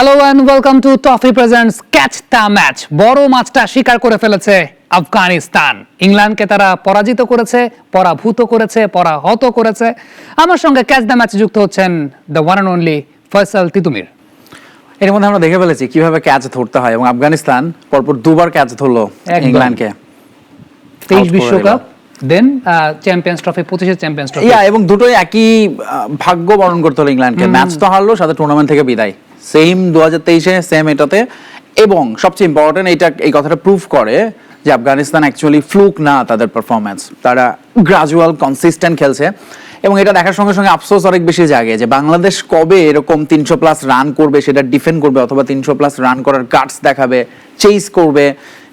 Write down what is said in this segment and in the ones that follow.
Hello and welcome to Toffee presents catch the match বড় মাছটা স্বীকার করে ফেলেছে আফগানিস্তান। ইংল্যান্ডকে তারা পরাজিত করেছে পরাভূত করেছে পরাহত করেছে। আমার সঙ্গে ক্যাচ দ্য ম্যাচে যুক্ত হচ্ছেন the one and only Faisal Titumir. এর মধ্যে আমরা দেখে ফেলেছি কীভাবে ক্যাচ ধরতে হয় এবং আফগানিস্তান পরপর দুবার ক্যাচ ধরলো। ইংল্যান্ডকে। তেইশ বিশ্বকাপ দেন চ্যাম্পিয়ন্স ট্রফি পঁচিশে চ্যাম্পিয়ন্স ট্রফি ইয়া এবং দুটোই একই ভাগ্য বরণ করতে হলো ইংল্যান্ডকে। ম্যাচ তো হারলো সাথে টুর্নামেন্ট থেকে বিদায়। সেম দু হাজার তেইশে সেম এটাতে। এবং সবচেয়ে ইম্পর্টেন্ট এটা এই কথাটা প্রুভ করে যে আফগানিস্তান অ্যাকচুয়ালি ফ্লুক না তাদের পারফরমেন্স তারা গ্রাজুয়াল কনসিস্টেন্ট খেলছে। এবং এটা দেখার সঙ্গে সঙ্গে আফসোস অনেক বেশি জাগে যে বাংলাদেশ কবে এরকম তিনশো প্লাস রান করবে সেটা ডিফেন্ড করবে অথবা তিনশো প্লাস রান করার গার্ডস দেখাবে চেস করবে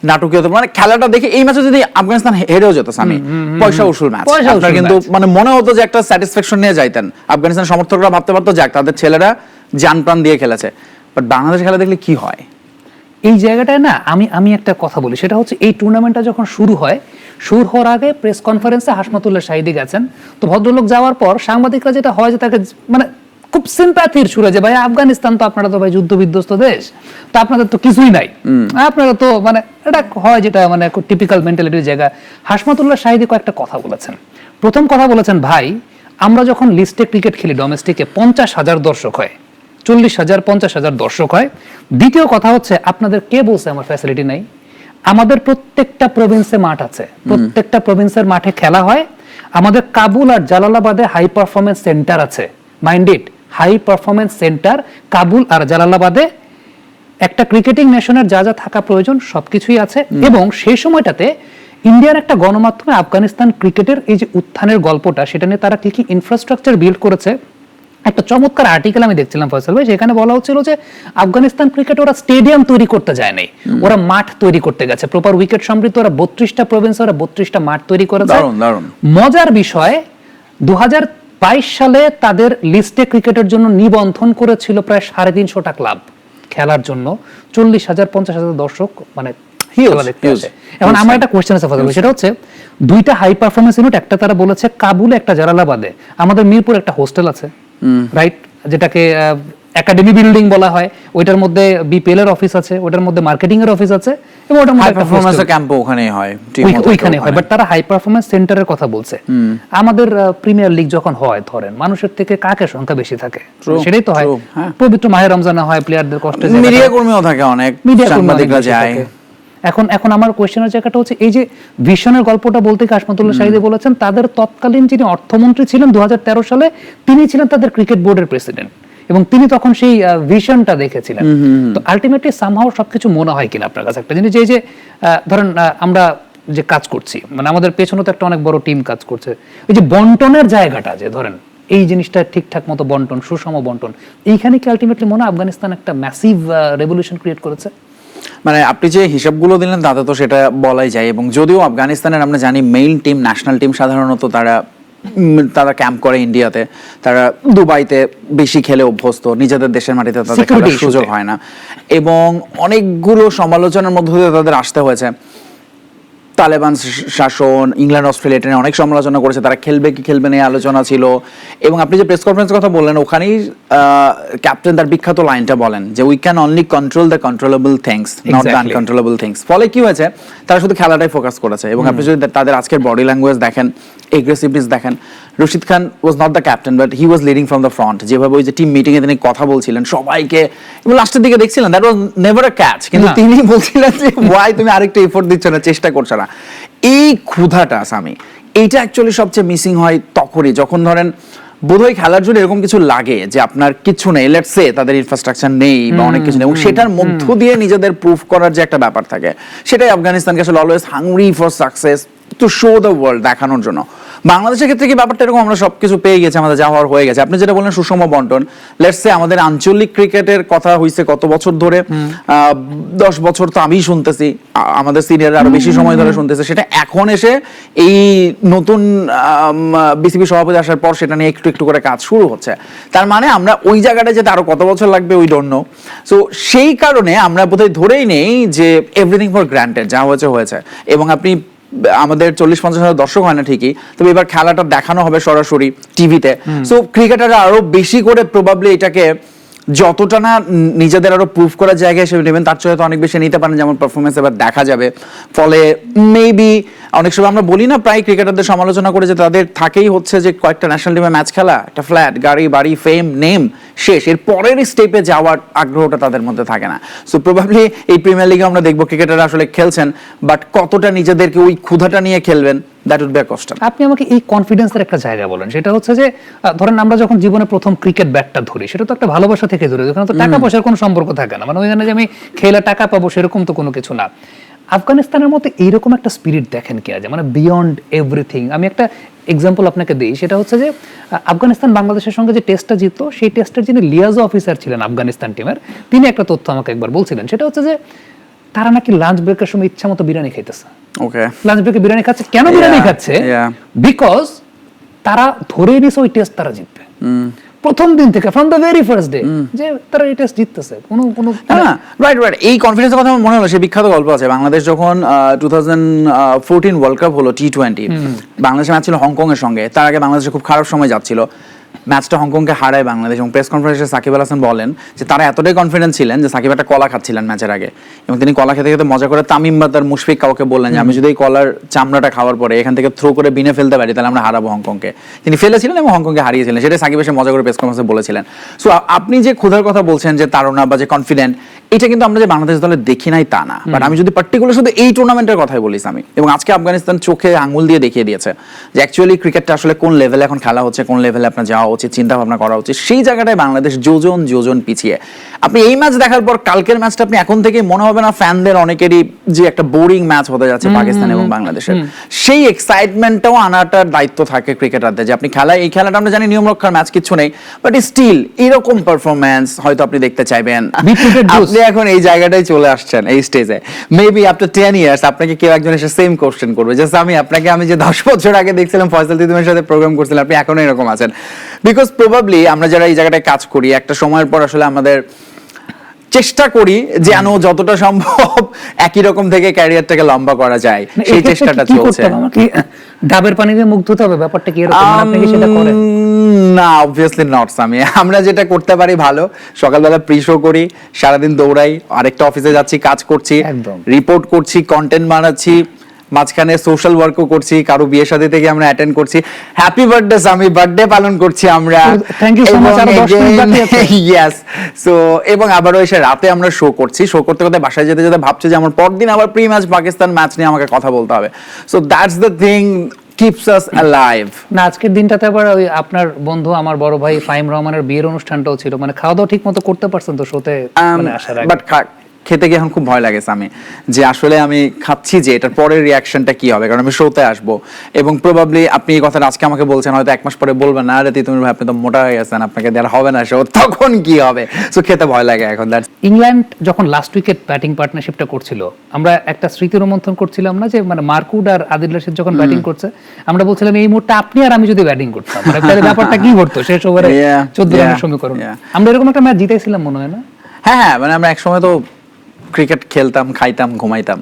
নাটকীয়তা মানে খেলাটা দেখে এই ম্যাচে যদি আফগানিস্তান হেরেও যেত স্বামী পয়সা উসুল ম্যাচ পয়সা কিন্তু মানে মনে হতো যে একটা স্যাটিসফ্যাকশন নিয়ে যাইতেন। আফগানিস্তান সমর্থকরা ভাবতে পারতো যাক তাদের ছেলেরা জান প্রাণ দিয়ে খেলেছে। বাট বাংলাদেশ খেলা দেখলে কি হয়? এই জায়গাটায় না আমি আমি একটা কথা বলি সেটা হচ্ছে এই টুর্নামেন্টটা যখন শুরু হয় শুরু হওয়ার আগে প্রেস কনফারেন্সে হাসমাতুল্লাহ শাহিদি গেছেন। তো ভদ্রলোক যাওয়ার পর সাংবাদিকরা যেটা হয় যে তাকে মানে খুব সিম্প্যাথির সুরে যে ভাই আফগানিস্তান তো আপনারা তো ভাই যুদ্ধ বিধ্বস্ত দেশ তো আপনাদের তো কিছুই নাই। আপনারা তো মানে এটা হয় যেটা মানে টিপিক্যাল মেন্টালিটির জায়গা। হাসমাতুল্লাহ শাহিদি কয়েকটা কথা বলেছেন। প্রথম কথা বলেছেন ভাই আমরা যখন লিস্টে ক্রিকেট খেলি ডোমেস্টিকে পঞ্চাশ হাজার দর্শক হয়। চল্লিশ হাজার পঞ্চাশ হাজার দর্শক হয়। দ্বিতীয় কথা হচ্ছে আপনাদের কে বলছে আমার ফ্যাসিলিটি নাই। আমাদের প্রত্যেকটা প্রভিন্সে মাঠ আছে। প্রত্যেকটা প্রভিন্সের মাঠে খেলা হয়। আমাদের কাবুল আর জালালাবাদে হাই পারফরমেন্স সেন্টার আছে। Mind it high performance centre Kabul আর জালালাবাদে একটা ক্রিকেটিং নেশনের যা যা থাকা প্রয়োজন সবকিছুই আছে। এবং সেই সময়টাতে ইন্ডিয়ার একটা গণমাধ্যমে আফগানিস্তান ক্রিকেটের এই যে উত্থানের গল্পটা সেটা নিয়ে তারা কি কি ইনফ্রাস্ট্রাকচার বিল্ড করেছে একটা চমৎকার আর্টিকেল আমি দেখছিলাম ফয়সাল ভাই সেখানে বলা হচ্ছিল যে আফগানিস্তান ক্রিকেট ওরা স্টেডিয়াম তৈরি করতে যায় নাই ওরা মাঠ তৈরি করতে গেছে। প্রপার উইকেট সমৃদ্ধ ওরা বত্রিশটা প্রভিন্সে ওরা বত্রিশটা মাঠ তৈরি করেছে। মজার বিষয় দু সালে তাদের লিস্টে ক্রিকেটের জন্য নিবন্ধন করেছিল প্রায় সাড়ে তিনশোটা ক্লাব খেলার জন্য। চল্লিশ হাজার পঞ্চাশ হাজার দর্শক মানে। এখন আমার একটা কোয়েশ্চেন আছে ফাদার সেটা হচ্ছে দুইটা হাই পারফরমেন্স ইউনিট একটা তারা বলেছে কাবুলে একটা জালালাবাদে। আমাদের মিরপুর একটা হোস্টেল আছে। রাইট যেটাকে একাডেমি বিল্ডিং বলা হয়। ওইটার মধ্যে বিপিএল এর অফিস আছে ওইটার মধ্যে মার্কেটিং এর অফিস আছে এবং ওটার মধ্যে hostel। ক্যাম্প ওখানেই হয় ওইখানে হয় বাট তারা হাই পারফরমেন্স সেন্টারের কথা বলছে। আমাদের প্রিমিয়ার লিগ যখন হয় ধরেন মানুষের থেকে কাকে সংখ্যা বেশি থাকে? সেটাই তো হয়। হ্যাঁ। পবিত্র মাহের রমজানে হয় প্লেয়ারদের কষ্টে মিডিয়া কর্মীও থাকে অনেক মিডিয়া সাংবাদিকরা যায়। এখন এখন আমার কোয়েশ্চেনের জায়গাটা হচ্ছে এই যে ভিশনের গল্পটা বলতে গিয়ে আসমতুল্লাহ শাহিদে বলেছেন তাদের তৎকালীন যিনি অর্থমন্ত্রী ছিলেন দু সালে তিনি ছিলেন তাদের ক্রিকেট বোর্ডের প্রেসিডেন্ট এবং তিনি তখন সেই ভিশনটা দেখেছিলেন। তো আলটিমেটলি সামহাও সবকিছু মনে হয় কিনা আপনার কাছে? একটা জিনিস এই যে ধরেন আমরা যে কাজ করছি মানে আমাদের পেছনে তো একটা অনেক বড় টিম কাজ করছে। এই যে বন্টনের জায়গাটা যে ধরেন এই জিনিসটা ঠিকঠাক মতো বন্টন সুষম বন্টন এইখানে কি আলটিমেটলি মনে হয় আফগানিস্তান একটা ম্যাসিভ রেভলিউশন ক্রিয়েট করেছে? মানে আপনি যে হিসাবগুলো দিলেন তাতে তো সেটা বলাই যায়। এবং যদিও আফগানিস্তানের আমরা জানি মেইন টিম ন্যাশনাল টিম সাধারণত তারা তারা ক্যাম্প করে ইন্ডিয়াতে তারা দুবাইতে বেশি খেলে অভ্যস্ত। নিজেদের দেশের মাটিতে তাদের খেলার সুযোগ হয় না। এবং অনেকগুলো সমালোচনার মধ্য দিয়ে তাদের আসতে হয়েছে। তালেবান শাসন ইংল্যান্ড অস্ট্রেলিয়া এটা নিয়ে অনেক সমালোচনা করেছে। তারা খেলবে কি খেলবে না এই আলোচনা ছিল। এবং আপনি যে প্রেস কনফারেন্সের কথা বললেন ওখানেই ক্যাপ্টেন তার বিখ্যাত লাইনটা বলেন যে we can only control the controllable things not the uncontrollable things ফলে কি হয়েছে? তারা শুধু খেলাটাই ফোকাস করেছে এবং আপনি যদি তাদের আজকের বডি ল্যাঙ্গুয়েজ দেখেন এগ্রেসিভনেস দেখেন Rashid Khan was not the captain but he was leading from the front যেভাবে ওই যে টিম মিটিং এ তিনি কথা বলছিলেন সবাইকে এবং লাস্টের দিকে দেখছিলেন that was never a catch কিন্তু তিনি বলছিলেন যে ওয়াই তুমি আরেকটা এফোর্ট দিচ্ছ না চেষ্টা করছ না? এই ক্ষুধাটা স্বামী এইটা অ্যাকচুয়ালি সবচেয়ে মিসিং হয় তখনই যখন ধরেন বোধহয় খেলার জন্য এরকম কিছু লাগে যে আপনার কিছু নেই। লেটস সে তাদের ইনফ্রাস্ট্রাকচার নেই বা অনেক কিছু নেই। এবং সেটার মধ্য দিয়ে নিজেদের প্রুফ করার যে একটা ব্যাপার থাকে। সেটাই আফগানিস্তানকে আসলে always hungry for success to show the world দেখানোর জন্য। বাংলাদেশের ক্ষেত্রে কি ব্যাপারটা এরকম? আমরা সবকিছু পেয়ে গেছি আমাদের যা হওয়ার হয়ে গেছে। আপনি যেটা বললেন সুষম বন্টন। লেটস সে আমাদের আঞ্চলিক ক্রিকেটের কথা হইছে কত বছর ধরে? দশ বছর তো আমি শুনতেছি। আমাদের সিনিয়র আরও বেশি সময় ধরে শুনতেছে। সেটা এখন এসে এই নতুন বিসিবি সভাপতি আসার পর সেটা নিয়ে একটু একটু করে কাজ শুরু হচ্ছে। তার মানে আমরা ওই জায়গাটা যেতে আরও কত বছর লাগবে ওই ডোন্ট নো সো সেই কারণে আমরা বোধহয় ধরেই নেই যে এভরিথিং ফর গ্রান্টেড যা হয়েছে হয়েছে। এবং আপনি আমাদের চল্লিশ পঞ্চাশ হাজার দর্শক হয় না ঠিকই তবে এবার খেলাটা দেখানো হবে সরাসরি টিভিতে। সো ক্রিকেটাররা আরও বেশি করে প্রবাবলি এটাকে যতটা না নিজেদের আরও প্রুফ করার জায়গা হিসেবে নেবেন তার চেয়ে হয়তো অনেক বেশি নিতে পারেন যেমন পারফরমেন্স এবার দেখা যাবে। ফলে মেবি অনেক সময় আমরা বলি না প্রায় ক্রিকেটারদের সমালোচনা করে যে তাদের থাকেই হচ্ছে যে কয়েকটা ন্যাশনাল টিমে ম্যাচ খেলা একটা ফ্ল্যাট গাড়ি বাড়ি ফেম নেম শেষ। এর পরের স্টেপে যাওয়ার আগ্রহটা তাদের মধ্যে থাকে না। সো প্রবাবলি এই প্রিমিয়ার লিগে আমরা দেখব ক্রিকেটাররা আসলে খেলছেন বাট কতটা নিজেদেরকে ওই ক্ষুধাটা নিয়ে খেলবেন দ্যাট উড বি আ আপনি আমাকে এই কনফিডেন্সের একটা জায়গা বলেন সেটা হচ্ছে যে ধরেন আমরা যখন জীবনে প্রথম ক্রিকেট ব্যাটটা ধরি সেটা তো একটা ভালোবাসা থেকে ধরি ওখানে তো টাকা পয়সার কোনো সম্পর্ক থাকে না। মানে ওইখানে যে আমি খেলে টাকা পাবো সেরকম তো কোনো কিছু না। আফগানিস্তানের মতো এইরকম একটা স্পিরিট দেখেন কি আছে মানে বিয়ন্ড এভরিথিং আমি একটা এক্সাম্পল আপনাকে দিই সেটা হচ্ছে যে আফগানিস্তান বাংলাদেশের সঙ্গে যে টেস্টটা জিতলো সেই টেস্টের যিনি লিয়াজো অফিসার ছিলেন আফগানিস্তান টিমের তিনি একটা তথ্য আমাকে একবার বলছিলেন। সেটা হচ্ছে যে তারা নাকি লাঞ্চ ব্রেকের সময় ইচ্ছা মতো বিরিয়ানি খাইতেছে। ওকে। লাঞ্চ ব্রেকে বিরিয়ানি খাচ্ছে কেন বিরিয়ানি খাচ্ছে? বিকজ তারা ধরে নিছে ওই টেস্ট তারা জিতবে। প্রথম দিন থেকে from the very first day যে তারা এই টেস্ট জিততেছে। কোনো কোনো না রাইট রাইট এই কনফিডেন্সের কথা আমার মনে হলো সে বিখ্যাত গল্প আছে। বাংলাদেশ যখন two thousand fourteen world cup হলো টি টোয়েন্টি বাংলাদেশের ম্যাচ ছিল হংকং এর সঙ্গে। তার আগে বাংলাদেশে খুব খারাপ সময় যাচ্ছিল। ম্যাচটা হংকংকে হারায় বাংলাদেশ এবং প্রেস কনফারেন্সে সাকিব আল হাসান বলেন যে তারা এতটাই কনফিডেন্ট ছিলেন যে সাকিব একটা কলা খাচ্ছিলেন ম্যাচের আগে। এবং তিনি কলা খেতে খেতে মজা করে তামিম বা তার মুশফিক কাউকে বললেন যে আমি যদি এই কলার চামড়াটা খাওয়ার পরে এখান থেকে থ্রো করে বিনে ফেলতে পারি তাহলে আমরা হারাবো হংকংকে। তিনি ফেলেছিলেন এবং হংকংকে হারিয়েছিলেন সেটা সাকিব এসে মজা করে প্রেস কনফারেন্সে বলেছিলেন। সো আপনি যে ক্ষুধার কথা বলছেন যে তারা বা যে কনফিডেন্ট এটা কিন্তু আমরা যে বাংলাদেশ দলে দেখি নাই তা না। বাট আমি যদি পার্টিকুলার শুধু এই টুর্নামেন্টের কথাই বলিস আমি এবং আজকে আফগানিস্তান চোখে আঙুল দিয়ে দেখিয়ে দিয়েছে যে অ্যাকচুয়ালি ক্রিকেটটা আসলে কোন লেভেলে এখন খেলা হচ্ছে কোন লেভেলে আপনার যাওয়া উচিত চিন্তা ভাবনা করা উচিত। সেই জায়গাটায় বাংলাদেশ যোজন যোজন পিছিয়ে। আপনি এই ম্যাচ দেখার পর কালকের ম্যাচটা আপনি এখন থেকে মনে হবে না ফ্যানদের অনেকেরই যে একটা বোরিং ম্যাচ হতে যাচ্ছে পাকিস্তান এবং বাংলাদেশের। সেই এক্সাইটমেন্টটাও আনাটার দায়িত্ব থাকে ক্রিকেটারদের যে আপনি খেলা এই খেলাটা আমরা জানি নিয়ম রক্ষার ম্যাচ কিছু নেই। বাট স্টিল এরকম পারফরমেন্স হয়তো আপনি দেখতে চাইবেন। আপনি এখন এই জায়গাটায় চলে আসছেন এই স্টেজে মেবি আফটার টেন ইয়ার্স আপনাকে কেউ একজন এসে সেম কোশ্চেন করবে। জাস্ট আমি আপনাকে আমি যে দশ বছর আগে দেখছিলাম ফয়সাল তিতুমের সাথে প্রোগ্রাম করছিলাম আপনি এখনও এরকম আছেন। বিকজ প্রবাবলি আমরা যারা এই জায়গাটায় কাজ করি একটা সময়ের পর আসলে আমাদের চেষ্টা করি যেন যতটা সম্ভব একই রকম থেকে ক্যারিয়ারটাকে লম্বা করা যায়। না, সেই চেষ্টাটা চলছে? আমাকে? ডাবের পানি দিয়ে মুখ ধুতে হবে ব্যাপারটা কি এরকম? মানে আপনি কি সেটা করেন? না অবভিয়াসলি নট সামি আমরা যেটা করতে পারি ভালো। সকালবেলা প্রি শো করি সারাদিন দৌড়াই আরেকটা অফিসে যাচ্ছি কাজ করছি। রিপোর্ট করছি কন্টেন্ট বানাচ্ছি মাঝখানে সোশ্যাল ওয়ার্কও করছি কারও বিয়ে শাদী থেকে আমরা অ্যাটেন্ড করছি। হ্যাপি বার্থডে সামি বার্থডে পালন করছি আমরা। Thank you so much, আরও 10 মিনিট বাকি আছে। ইয়েস সো এবং আবারও এসে রাতে আমরা শো করছি। শো করতে করতে বাসায় যেতে যেতে ভাবছি যে আমার পরদিন আবার প্রি ম্যাচ পাকিস্তান ম্যাচ নিয়ে আমাকে কথা বলতে হবে। So that's the thing keeps us alive না আজকের দিনটাতে আবার ওই আপনার বন্ধু আমার বড় ভাই ফাইম রহমানের বিয়ের অনুষ্ঠানটাও ছিল। মানে খাওয়া দাওয়া ঠিক মতো করতে পারছেন তো শোতে মানে আসার আগে। বাট খেতে গিয়ে এখন খুব ভয় লাগে আমি যে আসলে আমি খাচ্ছি যে এটার পরের রিয়াকশনটা কি হবে? কারণ আমি শোতে আসব। এবং প্রবাবলি আপনি এই কথাটা আজকে আমাকে বলছেন হয়তো এক মাস পরে বলবেন না আরে তুমি ভাই আপনি তো মোটা হয়ে গেছেন আপনাকে দেওয়া হবে না শো তখন কি হবে? সো খেতে ভয় লাগে এখন দ্যাটস ইংল্যান্ড যখন লাস্ট উইকেট ব্যাটিং পার্টনারশিপটা করছিল আমরা একটা স্মৃতি রোমন্থন করছিলাম না যে মানে মার্কুড আর আদিল রশিদ যখন ব্যাটিং করছে আমরা বলছিলাম এই মুহূর্তে আপনি আর আমি যদি ব্যাটিং করতাম মানে ব্যাপারটা কি ঘটতো? শেষ ওভারে চোদ্দ রানের সমীকরণ। আমরা এরকম একটা ম্যাচ জিতেছিলাম মনে হয় না? হ্যাঁ হ্যাঁ মানে আমরা একসময় তো ক্রিকেট খেলতাম খাইতাম ঘুমাইতাম।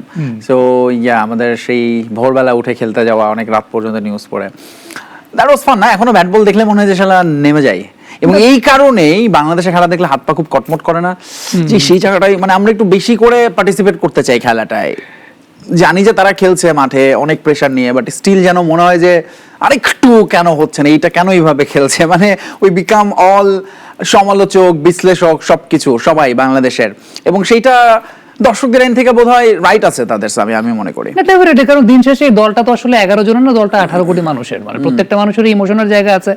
সো ইয়া আমাদের সেই ভোরবেলা উঠে খেলতে যাওয়া অনেক রাত পর্যন্ত নিউজ পড়ে। দ্যাট ওয়াজ ফান না? এখনও ব্যাট বল দেখলে মনে হয় যে শালা নেমে যায়। এবং এই কারণেই বাংলাদেশে খেলা দেখলে হাত পা খুব কটমট করে না। যে সেই জায়গাটাই মানে আমরা একটু বেশি করে পার্টিসিপেট করতে চাই খেলাটায়। জানি যে তারা খেলছে মাঠে অনেক প্রেশার নিয়ে বাট স্টিল যেন মনে হয় যে আরেকটু কেন হচ্ছে না এইটা কেন এইভাবে খেলছে? মানে ওই বিকাম অল সমালোচক বিশ্লেষক সবকিছু সবাই বাংলাদেশের। এবং সেইটা দর্শকদের আইন থেকে বোধ হয় রাইট আছে তাদের আমি আমি মনে করি। না ডেফিনেটলি কারণ দিন শেষে দলটা তো আসলে এগারো জনের না দলটা আঠারো কোটি মানুষের। মানে প্রত্যেকটা মানুষের ইমোশনের জায়গা আছে।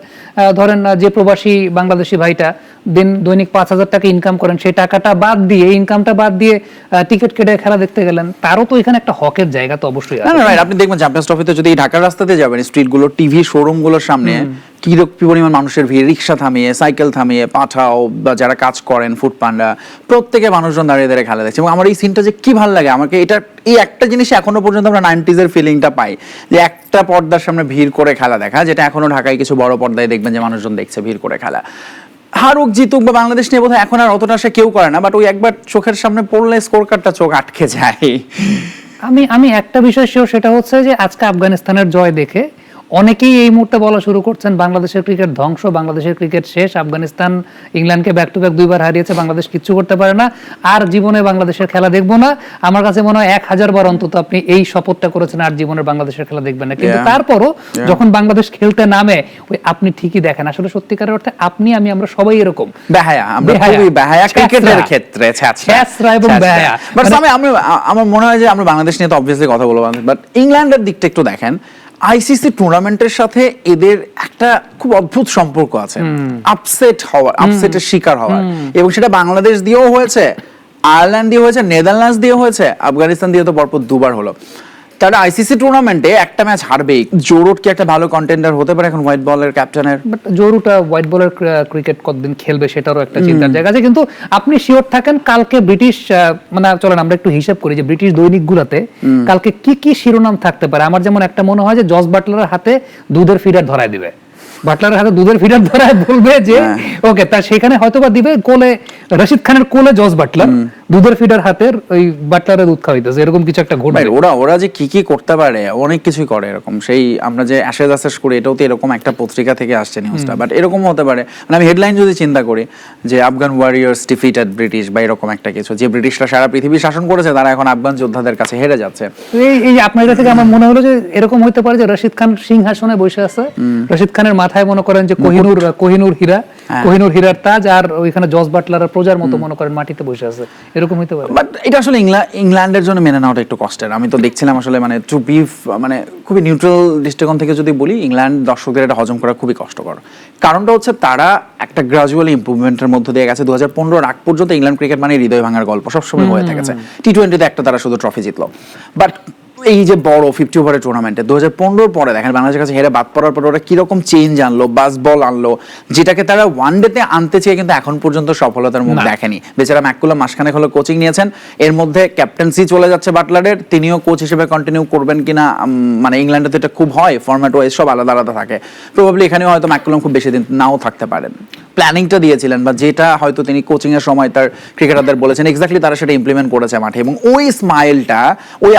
ধরেন যে প্রবাসী বাংলাদেশি ভাইটা দিন দৈনিক পাঁচ হাজার টাকা ইনকাম করেন সেই টাকাটা বাদ দিয়ে ইনকামটা বাদ দিয়ে টিকিট কেটে খেলা দেখতে গেলেন তারও তো এখানে একটা হকের জায়গা তো অবশ্যই আছে না রাইট আপনি দেখবেন চ্যাম্পিয়ন্স ট্রফিতে যদি ঢাকার রাস্তাতে যাবেন স্ট্রিটগুলো টিভি শোরুমগুলোর সামনে কি পরিমাণ মানুষের ভিড়, রিক্সা থামিয়ে, সাইকেল থামিয়ে, পাঠাও, বা যারা কাজ করেন ফুড পান্ডা প্রত্যেকে মানুষজন দাঁড়িয়ে দাঁড়িয়ে খেলা দেখছে। এবং আমার এই সিনটা যে কি ভালো লাগে, আমাকে এটা এই একটা জিনিস এখনও পর্যন্ত আমরা নাইনটিজ এর ফিলিংটা পাই, যে একটা পর্দার সামনে ভিড় করে খেলা দেখা, যেটা এখনও ঢাকায় কিছু বড় পর্দায় দেখবেন যে মানুষজন দেখছে ভিড় করে খেলা। হারুক জিতুক বা বাংলাদেশ নিয়ে বোধহয় এখন আর অতটা সে কেউ করে না বাট ওই একবার চোখের সামনে পড়লে স্কোর কার্ডটা চোখ আটকে যায়। আমি আমি একটা বিষয় শিওর সেটা হচ্ছে যে আজকে আফগানিস্তানের জয় দেখে অনেকেই এই মুহূর্তে বলা শুরু করছেন বাংলাদেশের ক্রিকেট ধ্বংস বাংলাদেশের ক্রিকেট শেষ আফগানিস্তান ইংল্যান্ডকে ব্যাক টু ব্যাক দুইবার হারিয়েছে বাংলাদেশ কিচ্ছু করতে পারে না আর জীবনে বাংলাদেশের খেলা দেখব না। আমার কাছে মনে হয় এক হাজার বার অন্তত আপনি এই শপথটা করেছেন আর জীবনের বাংলাদেশের খেলা দেখবেন না। কিন্তু তারপরও যখন বাংলাদেশ খেলতে নামে ওই আপনি ঠিকই দেখেন। আসলে সত্যিকারের অর্থে আপনি আমি আমরা সবাই এরকম। বেহায়া আমরা খুবই বেহায়া ক্রিকেটের ক্ষেত্রে এবং বেহায়া। মানে- আমি আমি আমার মনে হয় যে আমরা বাংলাদেশ নিয়ে তো অবভিয়াসলি কথা বলব। বাট ইংল্যান্ডের দিকটা একটু দেখেন। আইসিসি টুর্নামেন্টের সাথে এদের একটা খুব অদ্ভুত সম্পর্ক আছে। আপসেট হওয়ার আপসেটের শিকার হওয়ার এবং সেটা বাংলাদেশ দিয়েও হয়েছে আয়ারল্যান্ড দিয়ে হয়েছে নেদারল্যান্ডস দিয়ে হয়েছে আফগানিস্তান দিয়ে তো পরপর দুবার হলো। তারা আইসিসি টুর্নামেন্টে একটা ম্যাচ হারবেই। জোরুট কি একটা ভালো কন্টেন্ডার হতে পারে এখন হোয়াইট বলের ক্যাপ্টেনের বাট জোরুটা হোয়াইট বলের ক্রিকেট কতদিন খেলবে সেটারও একটা চিন্তার জায়গা আছে। কিন্তু আপনি শিওর থাকেন কালকে ব্রিটিশ মানে চলেন আমরা একটু হিসাব করি যে ব্রিটিশ দৈনিক গুলাতে কালকে কি কি শিরোনাম থাকতে পারে? আমার যেমন একটা মনে হয় যে জস বাটলারের হাতে দুধের ফিডার ধরায় দিবে। হাতে দুধের ফিডার ধরায় বলবে যে ওকে তার সেখানে হয়তোবা দিবে কোলে রশিদ খানের কোলে জস বাটলার দুধের ফিডার হাতের ওই বাটলারের দুধ খাওয়াইতেছে। এরকম কিছু একটা ঘটবে। ওরা ওরা যে কি কি করতে পারে অনেক কিছুই করে এরকম। সেই আমরা যে অ্যাশেজ অ্যাশেজ করি এটাও তো এরকম একটা পত্রিকা থেকে আসছে নিউজটা বাট এরকম হতে পারে। মানে আমি হেডলাইন যদি চিন্তা করি যে আফগান ওয়ারিয়ার্স ডিফিটেড ব্রিটিশ বা এরকম একটা কিছু যে ব্রিটিশরা সারা পৃথিবী শাসন করেছে তারা এখন আফগান যোদ্ধাদের কাছে হেরে যাচ্ছে। এই এই আপনার কাছে আমার মনে হলো যে এরকম হতে পারে যে রশিদ খান সিংহাসনে বসে আছে? রশিদ খানের মাথায় মনে করেন যে কোহিনুর কোহিনুর হীরা হ্যাঁ। কোহিনুর হীরার তাজ আর ওইখানে জস বাটলার প্রজার মতো মনে করেন মাটিতে বসে আছে। এরকম হতে পারে। বাট এটা আসলে ইংল্যান্ড ইংল্যান্ডের জন্য মেনে নেওয়াটা একটু কষ্টের। আমি তো দেখছিলাম আসলে মানে টু বি মানে খুবই নিউট্রাল দৃষ্টিকোণ থেকে যদি বলি ইংল্যান্ড দর্শকদের এটা হজম করা খুবই কষ্টকর। কারণটা হচ্ছে তারা একটা গ্রাজুয়ালি ইম্প্রুভমেন্টের মধ্যে দিয়ে গেছে। দু হাজার পনেরোর আগ পর্যন্ত ইংল্যান্ড ক্রিকেট মানে হৃদয় ভাঙার গল্প। সবসময় হয়ে থেকেছে। টি টোয়েন্টিতে একটা তারা শুধু ট্রফি জিতলো। বাট এই যে বড় ফিফটি ওভারের টুর্নামেন্টে দু হাজার পনেরোর পরে দেখেন বাংলাদেশের কাছে হেরে বাদ পড়ার পর ওরা কীরকম চেঞ্জ আনলো বাস বল আনলো যেটাকে তারা ওয়ান ডেতে আনতে চেয়ে কিন্তু এখন পর্যন্ত সফলতার মুখ দেখেনি। বেচারা ম্যাকুলা মাসখানেক হলো কোচিং নিয়েছেন এর মধ্যে ক্যাপ্টেন্সি চলে যাচ্ছে বাটলারের তিনিও কোচ হিসেবে কন্টিনিউ করবেন কিনা মানে ইংল্যান্ডে তো এটা খুব হয় ফরম্যাট ওয়াইজ সব আলাদা আলাদা থাকে। প্রবাবলি এখানেও হয়তো ম্যাকুলাম খুব বেশি দিন নাও থাকতে পারেন। প্ল্যানিংটা দিয়েছিলেন বা যেটা হয়তো তিনি কোচিং এর সময় তার ক্রিকেটারদের বলেছেন এক্স্যাক্টলি তারা সেটা ইমপ্লিমেন্ট করেছে মাঠে। এবং ওই স্মাইলটা ওই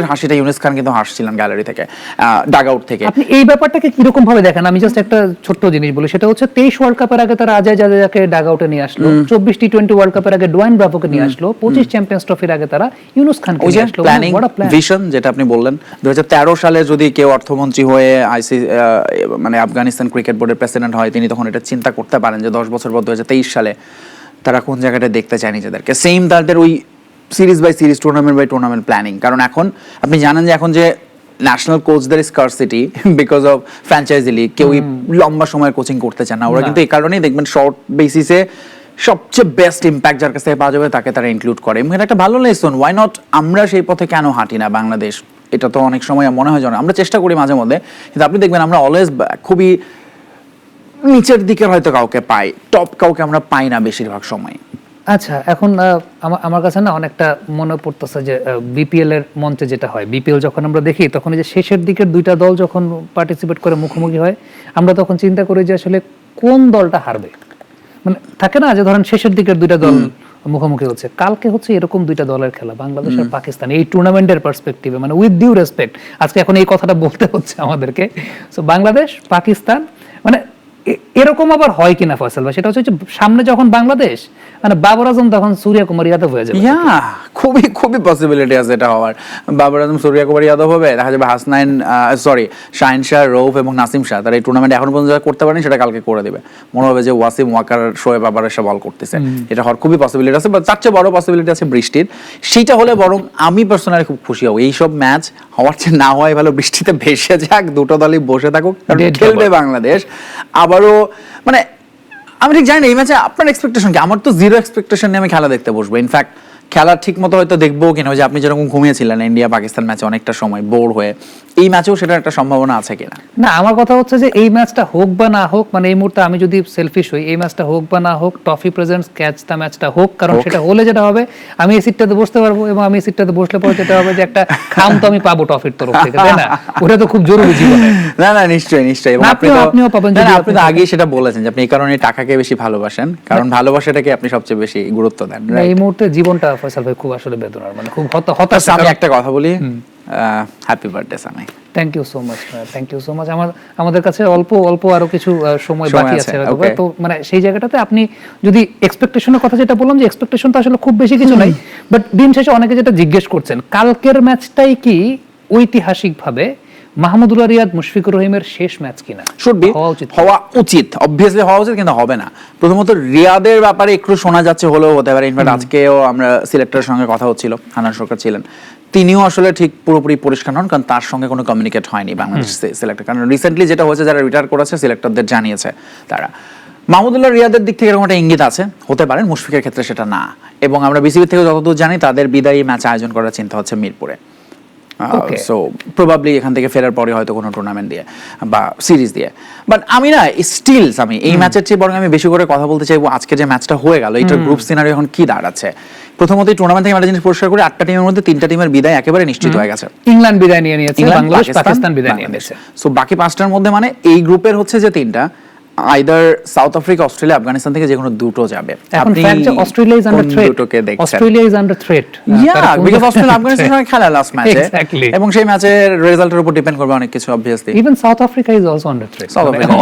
আত্মতৃপ্তির হাসিটা ইউনিস খান কিন্তু হাসছিলেন গ্যালারি থেকে ডাগ আউট থেকে। আপনি এই ব্যাপারটাকে কীরকম ভাবে দেখেন? আমি জাস্ট একটা ছোট্ট জিনিস বলি সেটা হচ্ছে তেইশ ওয়ার্ল্ড কাপের আগে তারা আজয় জাদেজাকে ডাগ আউটে নিয়ে আসলো চব্বিশ টি টোয়েন্টি ওয়ার্ল্ড কাপের আগে ডোয়াইন ব্রাভোকে নিয়ে আসলো পঁচিশ চ্যাম্পিয়ন্স ট্রফির আগে তারা ইউনুস খানকে নিয়ে আসলো। প্ল্যানিং. ভিশন যেটা আপনি বললেন দু হাজার তেরো সালে যদি কেউ অর্থমন্ত্রী হয়ে আইসি মানে আফগানিস্তান ক্রিকেট বোর্ডের প্রেসিডেন্ট হয় তিনি তখন এটা চিন্তা করতে পারেন যে দশ বছর পর দু হাজার তেইশ সালে তারা কোন জায়গাটা দেখতে চায় নিজেদেরকে। সেম তাদের ওই series by series tournament by tournament planning কারণ এখন আপনি জানেন যে এখন যে national কোচদের scarcity because of franchise league কেউই লম্বা সময় কোচিং করতে চান না। ওরা কিন্তু এই কারণেই দেখবেন শর্ট বেসিসে সবচেয়ে বেস্ট ইম্প্যাক্ট যার কাছ থেকে পাওয়া যাবে তাকে তারা ইনক্লুড করে। এবং এটা একটা ভালো লেসন ওয়াই নট আমরা সেই পথে কেন হাঁটি না বাংলাদেশ? এটা তো অনেক সময় মনে হয় যেন আমরা চেষ্টা করি মাঝে মধ্যে কিন্তু আপনি দেখবেন আমরা অলওয়েজ খুবই নিচের দিকের হয়তো কাউকে পাই টপ কাউকে আমরা পাই না বেশিরভাগ সময়। আচ্ছা এখন আমার কাছে না অনেকটা মনে পড়তেছে যে বিপিএল এর মঞ্চে যেটা হয়। বিপিএল যখন আমরা দেখি তখন যে শেষের দিকের দুইটা দল যখন পার্টিসিপেট করে মুখোমুখি হয় আমরা তখন চিন্তা করি যে আসলে কোন দলটা হারবে। মানে থাকে না যে ধরেন শেষের দিকের দুইটা দল মুখোমুখি হচ্ছে। কালকে হচ্ছে এরকম দুইটা দলের খেলা বাংলাদেশ আর পাকিস্তান। এই টুর্নামেন্টের পার্সপেক্টিভে মানে উইথ ডিউ রেসপেক্ট আজকে এখন এই কথাটা বলতে হচ্ছে আমাদেরকে। সো বাংলাদেশ পাকিস্তান মানে এরকম আবার হয় কিনা ফয়সাল ভাই? সেটা হচ্ছে সামনে যখন বাংলাদেশ মানে বাবর আজম তখন সূর্য কুমার যাদব হয়ে যাবে। ইয়া খুবই খুবই পসিবিলিটি আছে এটা হওয়ার। বাবর আজম সূর্য কুমার যাদব হবে দেখা যাবে হাসনাইন সরি শাহিন শাহ রৌফ এবং নাসিম শাহ। তারা এই টুর্নামেন্ট এখন পর্যন্ত করতে পারেনি সেটা কালকে করে দিবে। মনে হবে যে ওয়াসিম ওয়াকার শোয়েব আবার এসে বল করতেছে। এটা হওয়ার খুবই পসিবিলিটি আছে বাট তার চেয়ে বড় পসিবিলিটি আছে বৃষ্টির। সেটা হলে বরং আমি পার্সোনালি খুব খুশি হব। এইসব ম্যাচ হওয়ার চেয়ে না হয় ভালো। বৃষ্টিতে ভেসে যাক দুটো দলই বসে থাকুক। খেলবে. বাংলাদেশ। আবারও মানে আমি ঠিক জানি না, এই ম্যাচে আপনার এক্সপেকটেশন কি? আমার তো জিরো এক্সপেকটেশন নিয়ে আমি খেলা দেখতে বসবো। ইনফ্যাক্ট খেলা ঠিক মতো হয়তো দেখব কিনা যে আপনি যেরকম ঘুমিয়েছিলেন ইন্ডিয়া পাকিস্তান ম্যাচে অনেকটা সময় বোর হয়ে এই ম্যাচেও সেটার একটা সম্ভাবনা আছে কিনা? না আমার কথা হচ্ছে যে এই ম্যাচটা হোক বা না হোক মানে এই মুহূর্তে আমি যদি সেলফিশ হই এই ম্যাচটা হোক বা না হোক টফি প্রেজেন্টস ক্যাচ দ্য ম্যাচটা হোক কারণ সেটা হলে যেটা হবে আমি এই সিটটাতে বসতে পারব এবং আমি এই সিটটাতে বসলে পরে যেটা হবে যে একটা খাম তো আমি পাবো টফির তরফ থেকে তাই না? ওটা তো খুব জরুরি জীবনে। না না নিশ্চয়ই নিশ্চয়ই। এবং আপনি আপনিও- পাবেন না, আপনি তো আগেই সেটা বলেছেন যে আপনি এই কারণে টাকাকে বেশি ভালোবাসেন কারণ ভালোবাসাটাকে আপনি সবচেয়ে বেশি গুরুত্ব দেন এই মুহূর্তে জীবনটা ফয়সাল ভাই খুব আসলে বেদনার মানে খুব হত আচ্ছা, আমি একটা কথা বলি। Happy birthday Sami thank you so much thank you so much আমার আমাদের কাছে অল্প অল্প আরও কিছু সময় বাকি আছে. তো মানে সেই জায়গাটাতে আপনি যদি এক্সপেকটেশনের কথা যেটা বললাম যে এক্সপেকটেশন তো আসলে খুব বেশি কিছু নাই বাট দিন শেষে অনেকে যেটা জিজ্ঞেস করছেন কালকের ম্যাচটাই কি ঐতিহাসিকভাবে মাহমুদুল্লাহ রিয়াদ মুশফিকুর রহিমের শেষ ম্যাচ কিনা? শুড বি হওয়া উচিত। হওয়া উচিত। অবভিয়াসলি হওয়া উচিত কিন্তু হবে না। প্রথমত রিয়াদের ব্যাপারে একটু শোনা যাচ্ছে হলেও হতে পারে। ইনফ্যাক্ট আজকেও আমরা সিলেক্টরের সঙ্গে কথা হচ্ছিল হানান সরকার ছিলেন। তিনিও আসলে ঠিক পুরোপুরি পরিষ্কার নন কারণ তার সঙ্গে কোনো কমিউনিকেট হয়নি বাংলাদেশ সিলেক্টর কারণ রিসেন্টলি যেটা হয়েছে যারা রিটায়ার করেছে সিলেক্টরদের জানিয়েছে তারা। মাহমুদুল্লাহ রিয়াদের দিক থেকে এরকম একটা ইঙ্গিত আছে হতে পারে মুশফিকের ক্ষেত্রে সেটা না। এবং আমরা বিসিবি থেকে যতদূর জানি তাদের বিদায়ী ম্যাচ আয়োজন করার চিন্তা হচ্ছে মিরপুরে. সো প্রবাবলি এখান থেকে ফেরার পরে হয়তো কোনো টুর্নামেন্ট দিয়ে বা সিরিজ দিয়ে। বাট আমি না স্টিলস আমি এই ম্যাচের চেয়ে বরং আমি বেশি করে কথা বলতে চাইব আজকে যে ম্যাচটা হয়ে গেল এটার গ্রুপ সিনারি এখন কি দাঁড়াচ্ছে? প্রথমত টুর্নামেন্ট থেকে একটা জিনিস পরিষ্কার করি আটটা টিমের মধ্যে তিনটা টিমের বিদায় একেবারে নিশ্চিত হয়ে গেছে। ইংল্যান্ড বিদায় নিয়ে নিয়েছে বাংলাদেশ পাকিস্তান বিদায় নিয়ে নিয়েছে। সো বাকি পাঁচটার মধ্যে মানে এই গ্রুপের হচ্ছে যে তিনটা either South Africa Australia Afghanistan থেকে যে কোনো দুটো যাবে। আপনি অস্ট্রেলিয়া ইজ আন্ডার থ্রেট দুটোকে দেখছেন? Australia is under threat yeah because Australia আফগানিস্তানের সঙ্গে খেলা লাস্ট ম্যাচে. এবং সেই ম্যাচের রেজাল্টের উপর ডিপেন্ড করবে অনেক কিছু obviously even South Africa is also under threat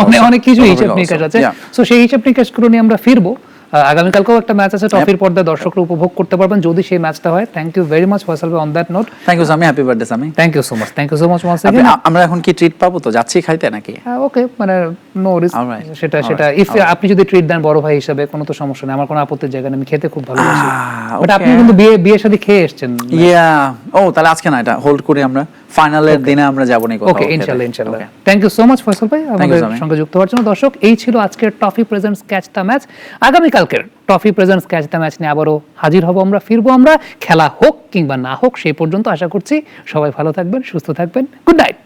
অনেক অনেক কিছু হিসাব নিকেশ নিকাশ. আছে। সো সেই হিসাব নিকাশগুলো নিয়ে আমরা ফিরবো। আগামীকালকেও একটা ম্যাচ আছে ট্রফির পর্দায় দর্শকরা উপভোগ করতে পারবেন। যদি সেই ম্যাচটা হয় thank you very much Faisal ভাই on that note thank you Sami happy birthday Sami thank you so much thank you so much আ- আমরা এখন কি ট্রিট পাবো তো? যাচ্ছি খাইতে নাকি? ওকে মানে নো রিস্ক সেটা সেটা। ইফ আপনি যদি ট্রিট দেন বড় ভাই হিসেবে কোনো তো সমস্যা নেই। আমার কোনো আপত্তির জায়গা নেই। আমি খেতে খুব ভালোবাসি। Ah, বাট আপনি কিন্তু বিয়ে বিয়ের সাথে খেয়ে এসেছেন। ইয়া ও তাহলে আজকে না এটা হোল্ড করি আমরা। ফাইনালের দিনে আমরা যাব নি ওকে ইনশাআল্লাহ ইনশাআল্লাহ thank you so much Faisal ভাই আমাদের সঙ্গে যুক্ত হওয়ার জন্য। দর্শক এই ছিল আজকের Toffee presents catch the match আগামী কালকের trophy presents catch the match নিয়ে আবারও হাজির হব আমরা ফিরবো আমরা। খেলা হোক কিংবা না হোক সেই পর্যন্ত আশা করছি সবাই ভালো থাকবেন সুস্থ থাকবেন। Good night